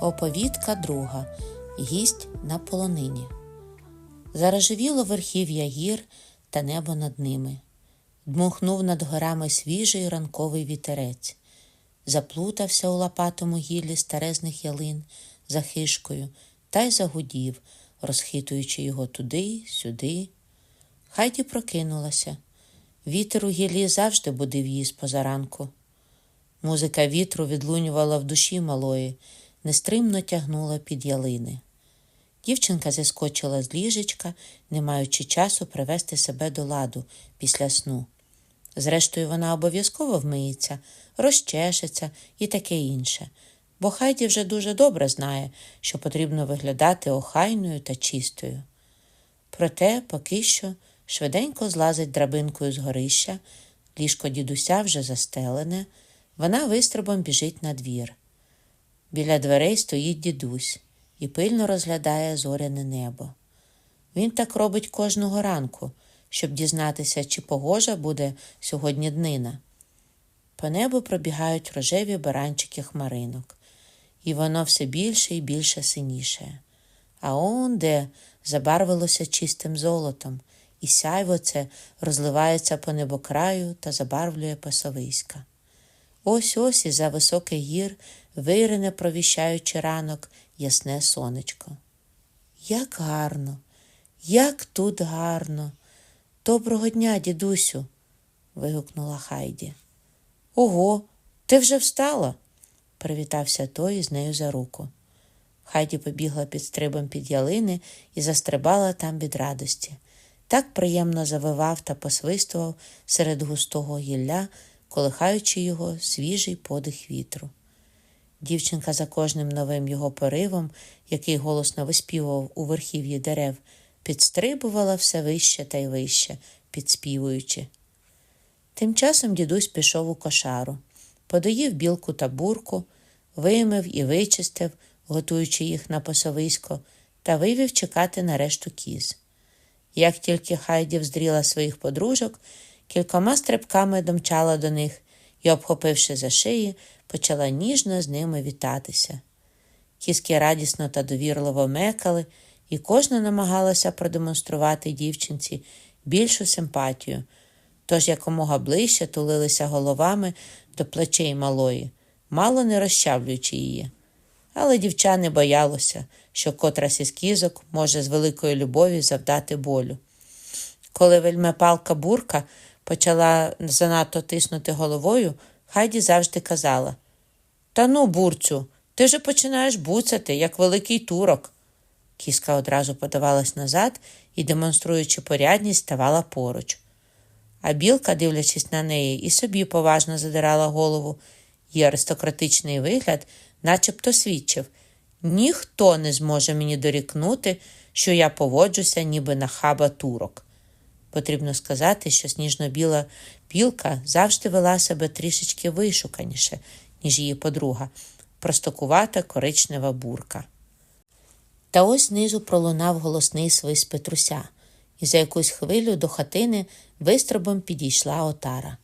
Оповідка друга. Гість на полонині. Зарожевіло верхів'я гір та небо над ними. Дмухнув над горами свіжий ранковий вітерець. Заплутався у лопатому гіллі старезних ялин за хишкою та й загудів, розхитуючи його туди, сюди. Хайді прокинулася. Вітер у гіллі завжди будив її з позаранку. Музика вітру відлунювала в душі малої, нестримно тягнула під ялини. Дівчинка зіскочила з ліжечка, не маючи часу привести себе до ладу після сну. Зрештою, вона обов'язково вмиється, розчешеться і таке інше, бо Хайді вже дуже добре знає, що потрібно виглядати охайною та чистою. Проте поки що швиденько злазить драбинкою з горища, ліжко дідуся вже застелене, вона вистрибом біжить на двір. Біля дверей стоїть дідусь і пильно розглядає зоряне небо. Він так робить кожного ранку, щоб дізнатися, чи погожа буде сьогодні днина. По небу пробігають рожеві баранчики хмаринок, і воно все більше і більше синіше. А он де забарвилося чистим золотом, і сяйво це розливається по небокраю та забарвлює пасовиська. Ось ось із за високих гір вирине, провіщаючи ранок, ясне сонечко. Як гарно, як тут гарно. Доброго дня, дідусю. вигукнула Хайді. Ого, ти вже встала? привітався той із нею за руку. Хайді побігла під стрибом під ялини і застрибала там від радості. Так приємно завивав та посвистував серед густого гілля, колихаючи його свіжий подих вітру. Дівчинка за кожним новим його поривом, який голосно виспівував у верхів'ї дерев, підстрибувала все вище та й вище, підспівуючи. Тим часом дідусь пішов у кошару, подоїв білку та бурку, вимив і вичистив, готуючи їх на пасовисько, та вивів чекати на решту кіз. Як тільки Хайді вздріла своїх подружок, кількома стрибками домчала до них і, обхопивши за шиї, почала ніжно з ними вітатися. Кіски радісно та довірливо мекали, і кожна намагалася продемонструвати дівчинці більшу симпатію, тож якомога ближче тулилися головами до плечей малої, мало не розчавлюючи її. Але дівча не боялося, що котрась із кізок може з великої любові завдати болю. Коли вельмепалка бурка почала занадто тиснути головою, Хайді завжди казала Та ну, бурцю, ти же починаєш буцати, як великий турок. Кіска одразу подавалась назад і, демонструючи порядність, ставала поруч. А білка, дивлячись на неї, і собі поважно задирала голову. Її аристократичний вигляд начебто свідчив ніхто не зможе мені дорікнути, що я поводжуся, ніби нахаба турок. Потрібно сказати, що сніжно-біла білка завжди вела себе трішечки вишуканіше, ніж її подруга, простокувата коричнева бурка. Та ось знизу пролунав голосний свист Петруся, і за якусь хвилю до хатини вистрибом підійшла отара.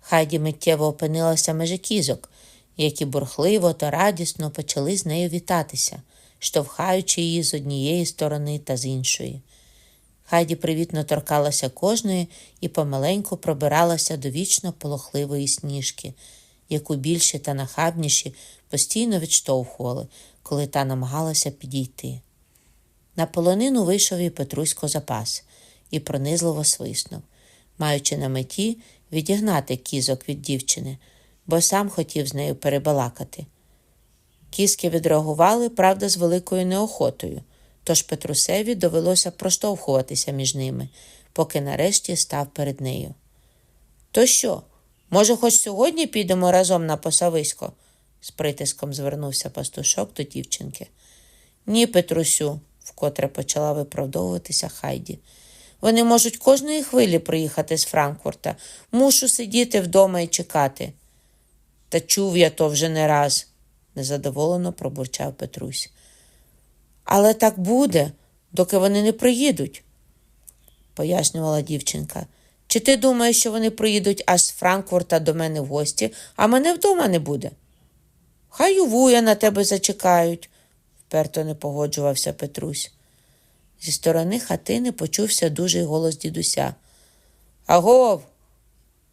Хайді миттєво опинилася межі кізок, які бурхливо та радісно почали з нею вітатися, штовхаючи її з однієї сторони та з іншої. Хайді привітно торкалася кожної і помаленьку пробиралася до вічно полохливої сніжки, яку більші та нахабніші постійно відштовхували, коли та намагалася підійти. На полонину вийшов і Петрусько запас і пронизливо свиснув, маючи на меті відігнати кізок від дівчини, бо сам хотів з нею перебалакати. Кіски відреагували, правда, з великою неохотою тож Петрусеві довелося проштовхуватися між ними, поки нарешті став перед нею. То що, може, хоч сьогодні підемо разом на посависько? з притиском звернувся пастушок до дівчинки. Ні, Петрусю, вкотре почала виправдовуватися Хайді. Вони можуть кожної хвилі приїхати з Франкфурта. Мушу сидіти вдома і чекати. Та чув я то вже не раз, незадоволено пробурчав Петрусь. Але так буде, доки вони не приїдуть, пояснювала дівчинка. Чи ти думаєш, що вони приїдуть аж з Франкфурта до мене в гості, а мене вдома не буде? Хай у вуя на тебе зачекають, вперто не погоджувався Петрусь. Зі сторони хатини почувся дужий голос дідуся. Агов,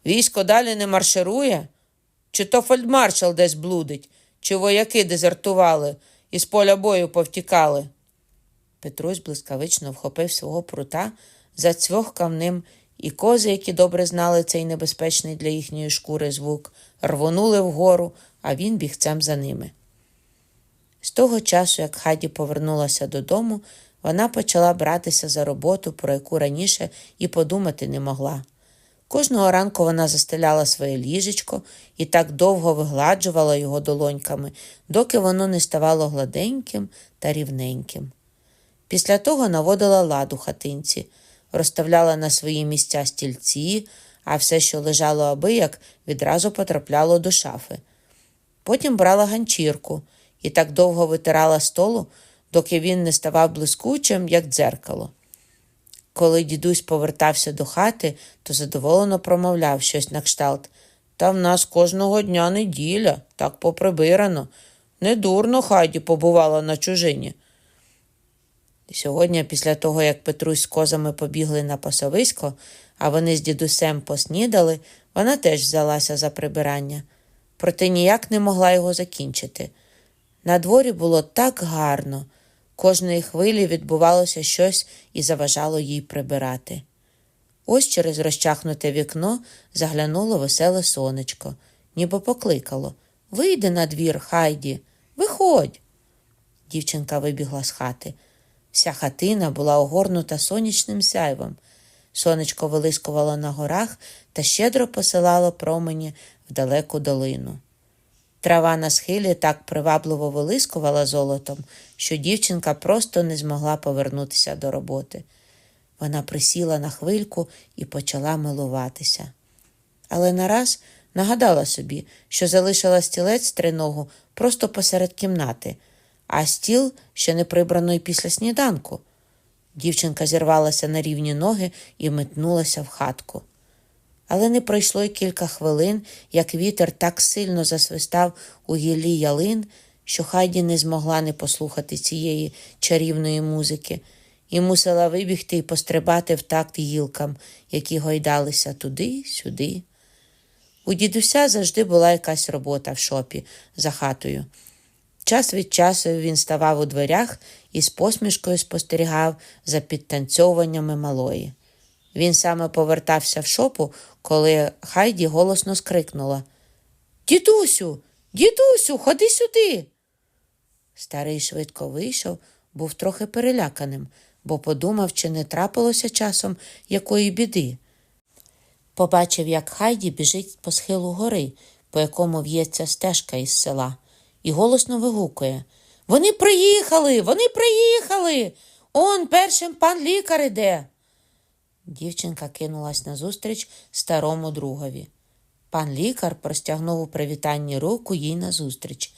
військо далі не марширує? Чи то фельдмаршал десь блудить, чи вояки дезертували і з поля бою повтікали? Петрусь блискавично вхопив свого прута, зацьвохкав ним, і кози, які добре знали цей небезпечний для їхньої шкури звук, рвонули вгору, а він бігцем за ними. З того часу, як Хаді повернулася додому, вона почала братися за роботу, про яку раніше і подумати не могла. Кожного ранку вона застеляла своє ліжечко і так довго вигладжувала його долоньками, доки воно не ставало гладеньким та рівненьким. Після того наводила лад у хатинці, розставляла на свої місця стільці, а все, що лежало абияк, відразу потрапляло до шафи. Потім брала ганчірку і так довго витирала столу, доки він не ставав блискучим, як дзеркало. Коли дідусь повертався до хати, то задоволено промовляв щось на кшталт. Та в нас кожного дня неділя, так поприбирано. Недурно Хайді побувала на чужині. Сьогодні, після того, як Петрусь з козами побігли на пасовисько, а вони з дідусем поснідали, вона теж взялася за прибирання, проте ніяк не могла його закінчити. На дворі було так гарно, кожної хвилі відбувалося щось і заважало їй прибирати. Ось через розчахнуте вікно заглянуло веселе сонечко, ніби покликало Вийди на двір, Хайді, виходь. Дівчинка вибігла з хати. Вся хатина була огорнута сонячним сяйвом. Сонечко вилискувало на горах та щедро посилало промені в далеку долину. Трава на схилі так привабливо вилискувала золотом, що дівчинка просто не змогла повернутися до роботи. Вона присіла на хвильку і почала милуватися. Але нараз нагадала собі, що залишила стілець триногу просто посеред кімнати, а стіл ще не прибраний після сніданку. Дівчинка зірвалася на рівні ноги і метнулася в хатку. Але не пройшло й кілька хвилин, як вітер так сильно засвистав у гіллі ялин, що Хайді не змогла не послухати цієї чарівної музики і мусила вибігти і пострибати в такт гілкам, які гойдалися туди-сюди. У дідуся завжди була якась робота в шопі за хатою. Час від часу він ставав у дверях і з посмішкою спостерігав за підтанцьовуваннями малої. Він саме повертався в шопу, коли Хайді голосно скрикнула Дідусю, дідусю, ходи сюди. Старий швидко вийшов, був трохи переляканим, бо подумав, чи не трапилося часом якої біди. Побачив, як Хайді біжить по схилу гори, по якому в'ється стежка із села, і голосно вигукує Вони приїхали, вони приїхали. Он першим пан лікар іде. Дівчинка кинулась назустріч старому другові. Пан лікар простягнув у привітанні руку їй назустріч.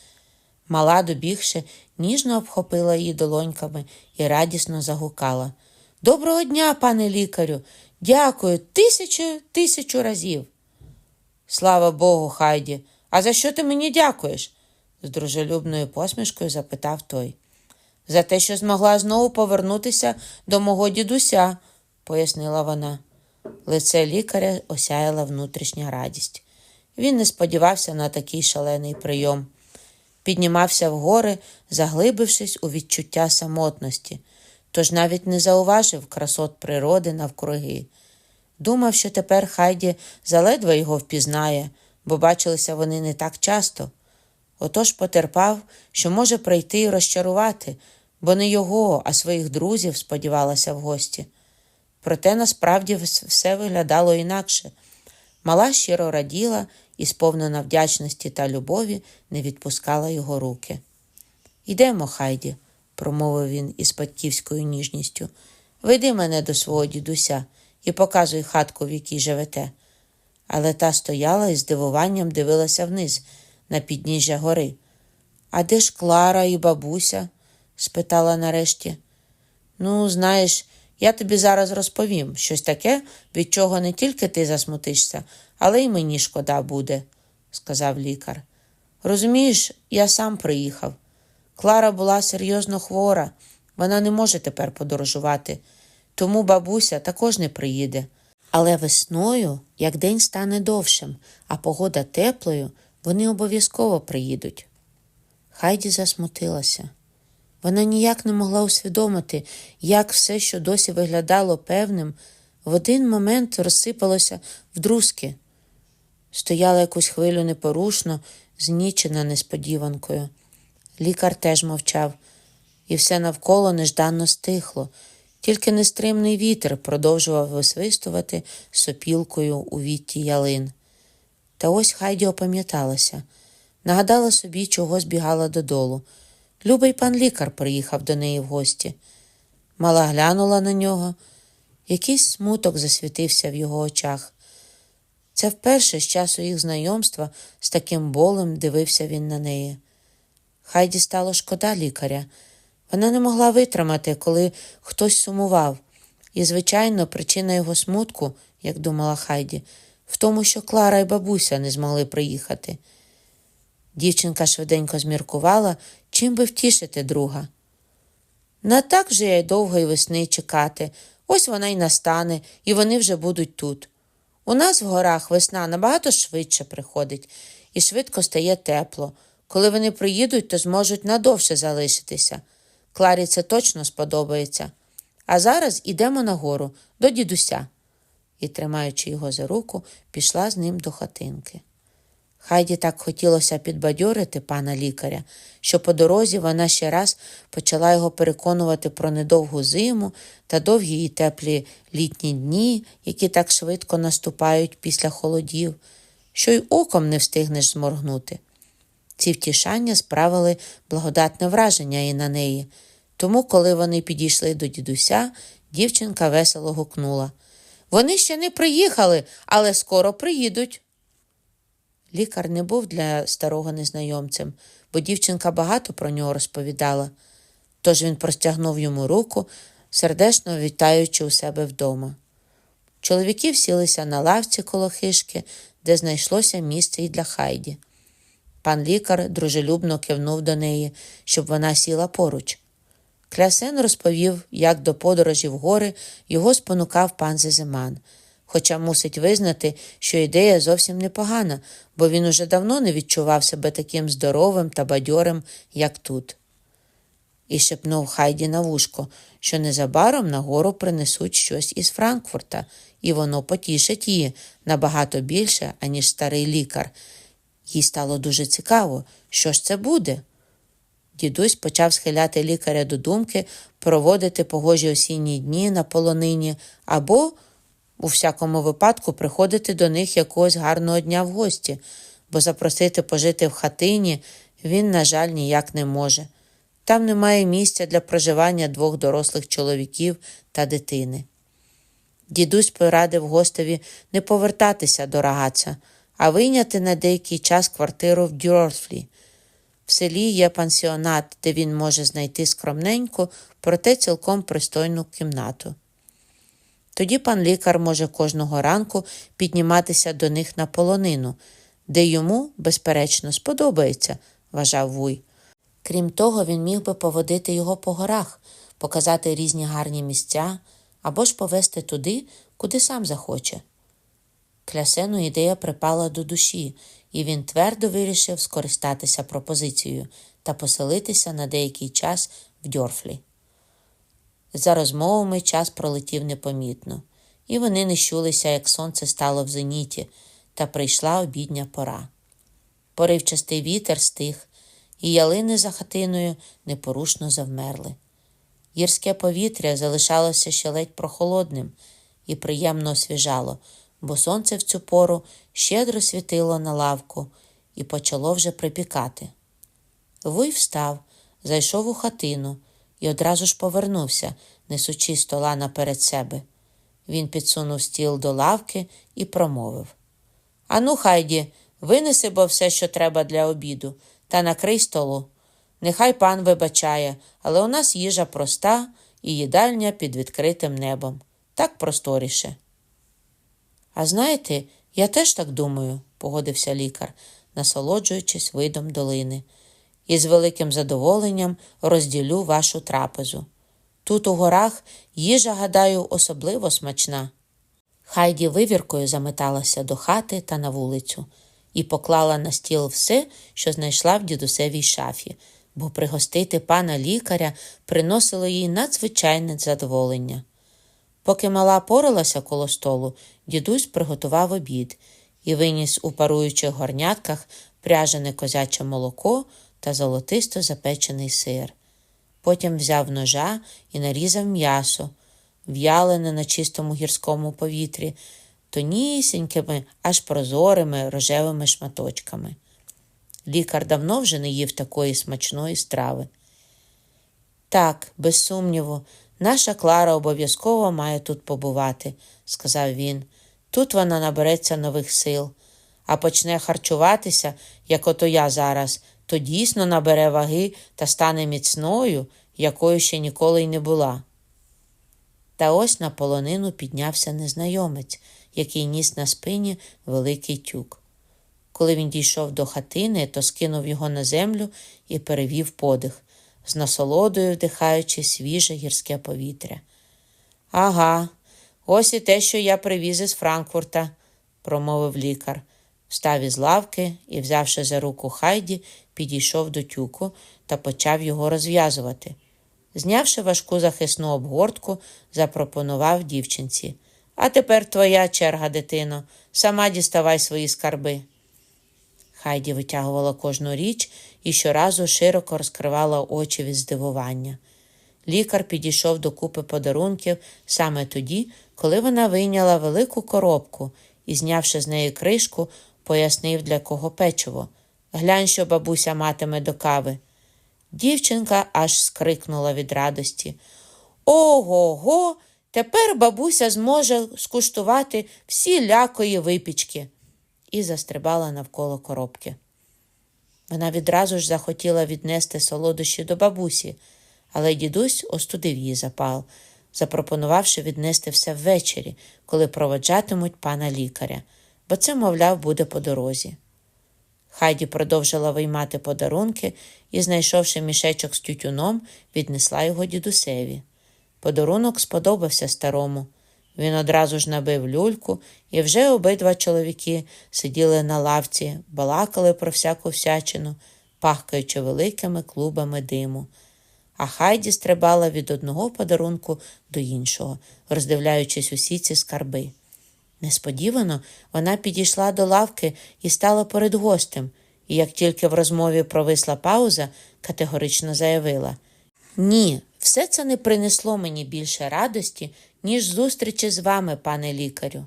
Мала, добігши, ніжно обхопила її долоньками і радісно загукала. Доброго дня, пане лікарю, дякую тисячу тисячу разів. Слава Богу, Хайді, а за що ти мені дякуєш? з дружелюбною посмішкою запитав той. За те, що змогла знову повернутися до мого дідуся, пояснила вона. Лице лікаря осяяла внутрішня радість. Він не сподівався на такий шалений прийом. Піднімався вгори, заглибившись у відчуття самотності, тож навіть не зауважив красот природи навкруги. Думав, що тепер Хайді заледве його впізнає, бо бачилися вони не так часто. Отож потерпав, що може прийти і розчарувати, бо не його, а своїх друзів сподівалася в гості. Проте насправді все виглядало інакше. Мала щиро раділа і, сповнена вдячності та любові, не відпускала його руки. Йдемо, Хайді, промовив він із батьківською ніжністю. Веди мене до свого дідуся і показуй хатку, в якій живете. Але та стояла і з дивуванням дивилася вниз, на підніжжя гори. А де ж Клара і бабуся? спитала нарешті. Ну, знаєш, я тобі зараз розповім щось таке, від чого не тільки ти засмутишся, але й мені шкода буде, сказав лікар. Розумієш, я сам приїхав. Клара була серйозно хвора, вона не може тепер подорожувати, тому бабуся також не приїде. Але весною, як день стане довшим, а погода теплою, вони обов'язково приїдуть. Хайді засмутилася. Вона ніяк не могла усвідомити, як все, що досі виглядало певним, в один момент розсипалося в друзки. Стояла якусь хвилю непорушно, знічена несподіванкою. Лікар теж мовчав, і все навколо нежданно стихло, тільки нестримний вітер продовжував висвистувати сопілкою у вітті ялин. Та ось Хайді опам'яталася, нагадала собі, чого збігала додолу. Любий пан лікар приїхав до неї в гості. Мала глянула на нього. Якийсь смуток засвітився в його очах. Це вперше з часу їх знайомства з таким болем дивився він на неї. Хайді стало шкода лікаря. Вона не могла витримати, коли хтось сумував. І, звичайно, причина його смутку, як думала Хайді, в тому, що Клара і бабуся не змогли приїхати. Дівчинка швиденько зміркувала, чим би втішити друга. На так же я й довго й весни чекати. Ось вона й настане, і вони вже будуть тут. У нас в горах весна набагато швидше приходить і швидко стає тепло. Коли вони приїдуть, то зможуть надовше залишитися. Кларі це точно сподобається. А зараз ідемо нагору, до дідуся. І, тримаючи його за руку, пішла з ним до хатинки. Хайді так хотілося підбадьорити пана лікаря, що по дорозі вона ще раз почала його переконувати про недовгу зиму та довгі і теплі літні дні, які так швидко наступають після холодів, що й оком не встигнеш зморгнути. Ці втішання справили благодатне враження і на неї, тому, коли вони підійшли до дідуся, дівчинка весело гукнула Вони ще не приїхали, але скоро приїдуть. Лікар не був для старого незнайомцем, бо дівчинка багато про нього розповідала. Тож він простягнув йому руку, сердечно вітаючи у себе вдома. Чоловіки всілися на лавці коло хишки, де знайшлося місце і для Хайді. Пан лікар дружелюбно кивнув до неї, щоб вона сіла поруч. Клясен розповів, як до подорожі в гори його спонукав пан Зезиман – хоча мусить визнати, що ідея зовсім непогана, бо він уже давно не відчував себе таким здоровим та бадьорим, як тут. І шепнув Хайді на вушко, що незабаром нагору принесуть щось із Франкфурта, і воно потішить її набагато більше, аніж старий лікар. Їй стало дуже цікаво, що ж це буде. Дідусь почав схиляти лікаря до думки проводити погожі осінні дні на полонині або у всякому випадку приходити до них якогось гарного дня в гості, бо запросити пожити в хатині він, на жаль, ніяк не може. Там немає місця для проживання двох дорослих чоловіків та дитини. Дідусь порадив гостеві не повертатися до рагаця, а вийняти на деякий час квартиру в Дюрфлі. В селі є пансіонат, де він може знайти скромненьку, проте цілком пристойну кімнату. Тоді пан лікар може кожного ранку підніматися до них на полонину, де йому, безперечно, сподобається, вважав Вуй. Крім того, він міг би поводити його по горах, показати різні гарні місця або ж повести туди, куди сам захоче. Клясену ідея припала до душі, і він твердо вирішив скористатися пропозицією та поселитися на деякий час в Дьорфлі. За розмовами час пролетів непомітно, і вони не щулися, як сонце стало в зеніті, та прийшла обідня пора. Поривчастий вітер стих, і ялини за хатиною непорушно завмерли. Гірське повітря залишалося ще ледь прохолодним і приємно освіжало, бо сонце в цю пору щедро світило на лавку і почало вже припікати. Вуй встав, зайшов у хатину і одразу ж повернувся, несучи стола наперед себе. Він підсунув стіл до лавки і промовив Ану, Хайді, винеси бо все, що треба для обіду, та накрий столу. Нехай пан вибачає, але у нас їжа проста і їдальня під відкритим небом. Так просторіше. А знаєте, я теж так думаю, погодився лікар. насолоджуючись видом долини. І з великим задоволенням розділю вашу трапезу. Тут у горах їжа, гадаю, особливо смачна. Хайді вивіркою заметалася до хати та на вулицю і поклала на стіл все, що знайшла в дідусевій шафі, бо пригостити пана лікаря приносило їй надзвичайне задоволення. Поки мала поралася коло столу, дідусь приготував обід і виніс у паруючих горнятках пряжене козяче молоко та золотисто запечений сир. Потім взяв ножа і нарізав м'ясо, в'ялене на чистому гірському повітрі, тонісінькими, аж прозорими рожевими шматочками. Лікар давно вже не їв такої смачної страви. Так, без сумніву, наша Клара обов'язково має тут побувати, сказав він. Тут вона набереться нових сил, а почне харчуватися, як ото я зараз, то дійсно набере ваги та стане міцною, якою ще ніколи й не була. Та ось на полонину піднявся незнайомець, який ніс на спині великий тюк. Коли він дійшов до хатини, то скинув його на землю і перевів подих, з насолодою вдихаючи свіже гірське повітря. Ага, ось і те, що я привіз із Франкфурта, промовив лікар. Встав із лавки і, взявши за руку Хайді, підійшов до тюку та почав його розв'язувати. Знявши важку захисну обгортку, запропонував дівчинці. А тепер твоя черга, дитино, сама діставай свої скарби. Хайді витягувала кожну річ і щоразу широко розкривала очі від здивування. Лікар підійшов до купи подарунків саме тоді, коли вона вийняла велику коробку і, знявши з неї кришку, пояснив, для кого печиво. Глянь, що бабуся матиме до кави. Дівчинка аж скрикнула від радості. Ого го, тепер бабуся зможе скуштувати всі лякої випічки. І застрибала навколо коробки. Вона відразу ж захотіла віднести солодощі до бабусі, але дідусь остудив її запал, запропонувавши віднести все ввечері, коли проводжатимуть пана лікаря, бо це, мовляв, буде по дорозі. Хайді продовжила виймати подарунки і, знайшовши мішечок з тютюном, віднесла його дідусеві. Подарунок сподобався старому. Він одразу ж набив люльку, і вже обидва чоловіки сиділи на лавці, балакали про всяку всячину, пахкаючи великими клубами диму. А Хайді стрибала від одного подарунку до іншого, роздивляючись усі ці скарби. Несподівано вона підійшла до лавки і стала перед гостем, і як тільки в розмові провисла пауза, категорично заявила Ні, все це не принесло мені більше радості, ніж зустрічі з вами, пане лікарю.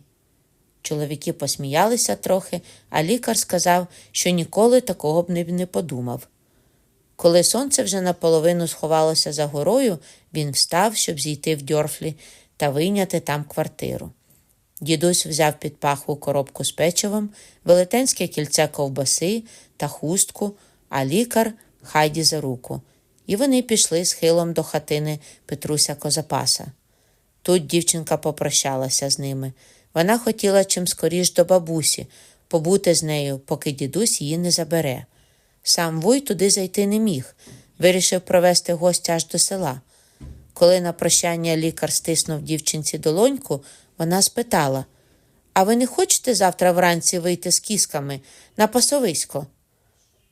Чоловіки посміялися трохи, а лікар сказав, що ніколи такого б не подумав. Коли сонце вже наполовину сховалося за горою, він встав, щоб зійти в дьорфлі та вийняти там квартиру. Дідусь взяв під пахву коробку з печивом, велетенське кільце ковбаси та хустку, а лікар хайді за руку. І вони пішли схилом до хатини Петруся Козапаса. Тут дівчинка попрощалася з ними. Вона хотіла чим скоріш до бабусі, побути з нею, поки дідусь її не забере. Сам вуй туди зайти не міг, вирішив провести гостя аж до села. Коли на прощання лікар стиснув дівчинці долоньку, вона спитала А ви не хочете завтра вранці вийти з кісками на пасовисько?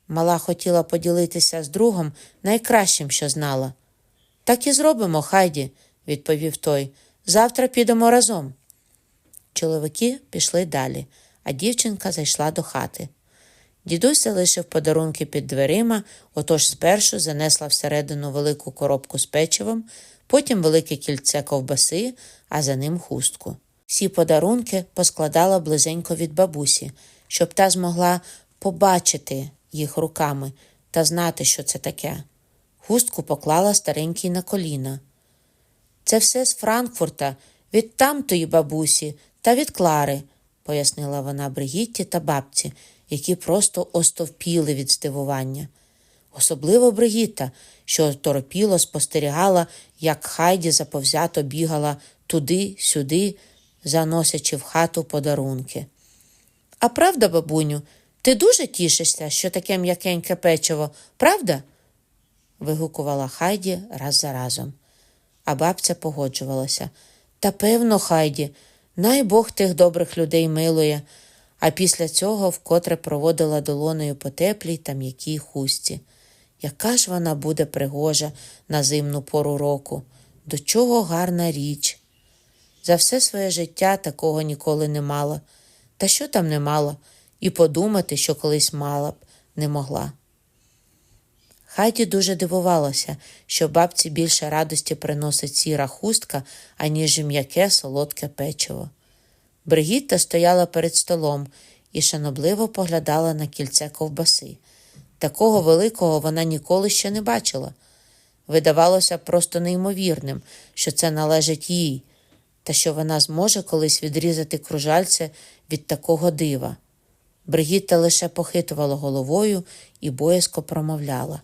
Мала хотіла поділитися з другом найкращим, що знала. Так і зробимо, Хайді, відповів той. Завтра підемо разом. Чоловіки пішли далі, а дівчинка зайшла до хати. Дідусь залишив подарунки під дверима, отож спершу занесла всередину велику коробку з печивом, потім велике кільце ковбаси, а за ним хустку. Всі подарунки поскладала близенько від бабусі, щоб та змогла побачити їх руками та знати, що це таке. Хустку поклала старенький на коліна. Це все з Франкфурта, від тамтої бабусі та від Клари, пояснила вона Бригітті та бабці, які просто остовпіли від здивування. Особливо Бригітта, що торопіло спостерігала, як Хайді заповзято бігала туди-сюди, заносячи в хату подарунки. А правда, бабуню, Ти дуже тішишся, що таке м'якеньке печиво, правда? вигукувала Хайді раз за разом. А бабця погоджувалася. Та певно, Хайді, най Бог тих добрих людей милує, а після цього вкотре проводила долонею по теплій та м'якій хустці. Яка ж вона буде пригожа на зимну пору року, до чого гарна річ. За все своє життя такого ніколи не мала. Та що там не мала, і подумати, що колись мала б, не могла. Хайді дуже дивувалася, що бабці більше радості приносить сіра хустка, аніж м'яке солодке печиво. Бригітта стояла перед столом і шанобливо поглядала на кільце ковбаси. Такого великого вона ніколи ще не бачила. Видавалося просто неймовірним, що це належить їй, та що вона зможе колись відрізати кружальце від такого дива. Бригітта лише похитувала головою і боязко промовляла.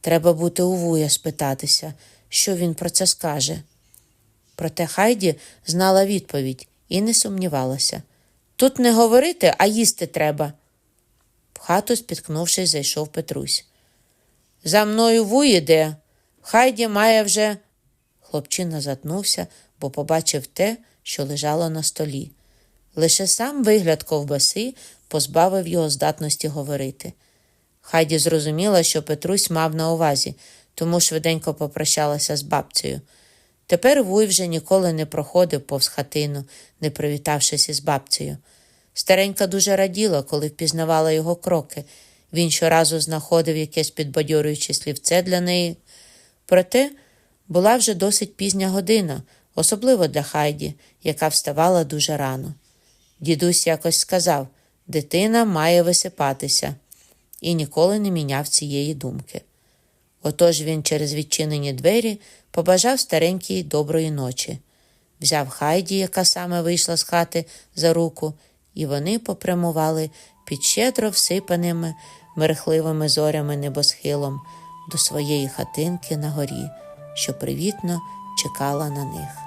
Треба бути у вуя спитатися, що він про це скаже. Проте Хайді знала відповідь і не сумнівалася. Тут не говорити, а їсти треба. Хату, спіткнувшись, зайшов Петрусь. За мною вуй іде. Хайді має вже. Хлопчина затнувся, бо побачив те, що лежало на столі. Лише сам вигляд ковбаси позбавив його здатності говорити. Хайді зрозуміла, що Петрусь мав на увазі, тому швиденько попрощалася з бабцею. Тепер Вуй вже ніколи не проходив повз хатину, не привітавшись із бабцею. Старенька дуже раділа, коли впізнавала його кроки. Він щоразу знаходив якесь підбадьорююче слівце для неї. Проте була вже досить пізня година, особливо для Хайді, яка вставала дуже рано. Дідусь якось сказав дитина має висипатися, і ніколи не міняв цієї думки. Отож він через відчинені двері побажав старенькій доброї ночі, взяв Хайді, яка саме вийшла з хати за руку, і вони попрямували під щедро всипаними мерехливими зорями небосхилом до своєї хатинки на горі, що привітно чекала на них.